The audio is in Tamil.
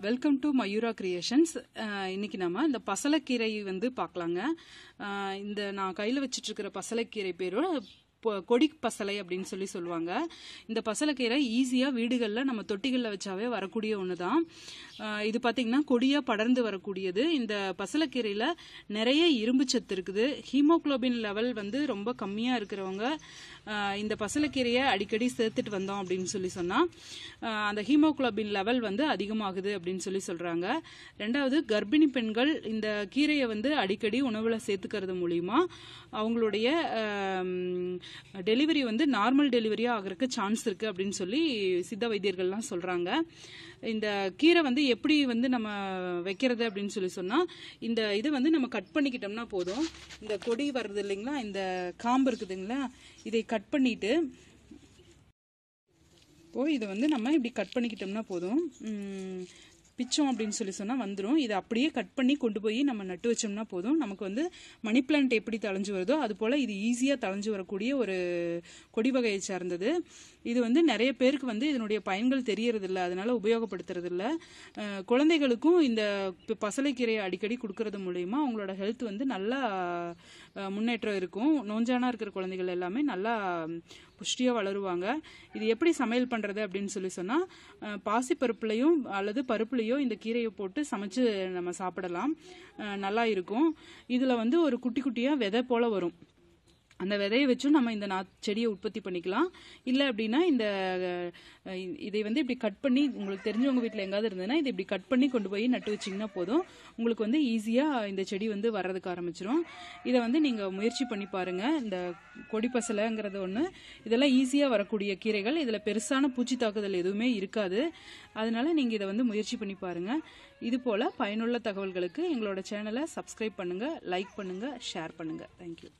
வெல்கம் டு மயூரா கிரியேஷன்ஸ் இன்னைக்கு நம்ம இந்த பசலைக்கீரை வந்து பார்க்கலாங்க. இந்த நான் கையில் வச்சுட்டு இருக்கிற பசலைக்கீரை பேரோட கொடி பசலை அப்படின்னு சொல்லி சொல்லுவாங்க. இந்த பசலைக்கீரை ஈஸியாக வீடுகளில் நம்ம தொட்டிகளில் வச்சாவே வரக்கூடிய ஒன்று தான் இது பார்த்திங்கன்னா கொடியாக படர்ந்து வரக்கூடியது. இந்த பசலைக்கீரையில் நிறைய இரும்பு சத்து இருக்குது. ஹீமோகுளோபின் லெவல் வந்து ரொம்ப கம்மியாக இருக்கிறவங்க இந்த பசலைக்கீரையை அடிக்கடி சேர்த்துட்டு வந்தோம் அப்படின்னு சொல்லி சொன்னால் அந்த ஹீமோகுளோபின் லெவல் வந்து அதிகமாகுது அப்படின்னு சொல்லி சொல்கிறாங்க ரெண்டாவது கர்ப்பிணி பெண்கள் இந்த கீரையை வந்து அடிக்கடி உணவில் சேர்த்துக்கிறது மூலிமா அவங்களுடைய டெலிவரி வந்து நார்மல் டெலிவரியாக ஆகிறதுக்கு சான்ஸ் இருக்குது அப்படின்னு சொல்லி சித்த வைத்தியர்கள்லாம் சொல்கிறாங்க இந்த கீரை வந்து எப்படி வந்து நம்ம வைக்கிறது அப்படின்னு சொல்லி சொன்னால் இந்த இதை வந்து நம்ம கட் பண்ணிக்கிட்டோம்னா போதும். இந்த கொடி வருது இல்லைங்களா? இந்த காம்பு இருக்குதுங்களா இதை கட் பண்ணிட்டு இப்போ இதை வந்து நம்ம இப்படி கட் பண்ணிக்கிட்டோம்னா போதும். பிச்சோம் அப்படின்னு சொல்லி சொன்னால் வந்துடும் இதை அப்படியே கட் பண்ணி கொண்டு போய் நம்ம நட்டு வச்சோம்னா போதும். நமக்கு வந்து மணி பிளான்ட் எப்படி தளைஞ்சு வருதோ அது போல் இது ஈஸியாக தளைஞ்சு வரக்கூடிய ஒரு கொடி வகையை சார்ந்தது. இது வந்து நிறைய பேருக்கு வந்து இதனுடைய பயன்கள் தெரியறதில்ல அதனால உபயோகப்படுத்துறதில்ல. குழந்தைகளுக்கும் இந்த பசலைக்கீரையை அடிக்கடி கொடுக்கறது மூலயமா அவங்களோட ஹெல்த் வந்து நல்லா முன்னேற்றம் இருக்கும். நோஞ்சானா இருக்கிற குழந்தைகள் எல்லாமே நல்லா புஷ்டியாக வளருவாங்க. இது எப்படி சமையல் பண்ணுறது அப்படின்னு சொல்லி சொன்னால் பாசிப்பருப்புலையும் அல்லது பருப்புலையோ இந்த கீரையை போட்டு சமைச்சு நம்ம சாப்பிடலாம். நல்லா இருக்கும். இதில் வந்து ஒரு குட்டி குட்டியாக விதை போல் வரும். அந்த விதையை வச்சும் நம்ம இந்த நா செடியை உற்பத்தி பண்ணிக்கலாம். இல்லை அப்படின்னா இந்த இதை வந்து இப்படி கட் பண்ணி உங்களுக்கு தெரிஞ்சவங்க வீட்டில் எங்காவது இருந்ததுன்னா இதை இப்படி கட் பண்ணி கொண்டு போய் நட்டு வச்சிங்கன்னா போதும். உங்களுக்கு வந்து ஈஸியாக இந்த செடி வந்து வர்றதுக்கு ஆரம்பிச்சிடும் இதை வந்து நீங்கள் முயற்சி பண்ணி பாருங்கள் இந்த கொடி பசலைங்கிறது ஒன்று இதெல்லாம் ஈஸியாக வரக்கூடிய கீரைகள். இதில் பெருசான பூச்சி தாக்குதல் எதுவுமே இருக்காது. அதனால நீங்கள் இதை வந்து முயற்சி பண்ணி பாருங்கள் இது போல் பயனுள்ள தகவல்களுக்கு எங்களோட சேனலை சப்ஸ்கிரைப் பண்ணுங்கள் லைக் பண்ணுங்கள் ஷேர் பண்ணுங்கள் தேங்க்யூ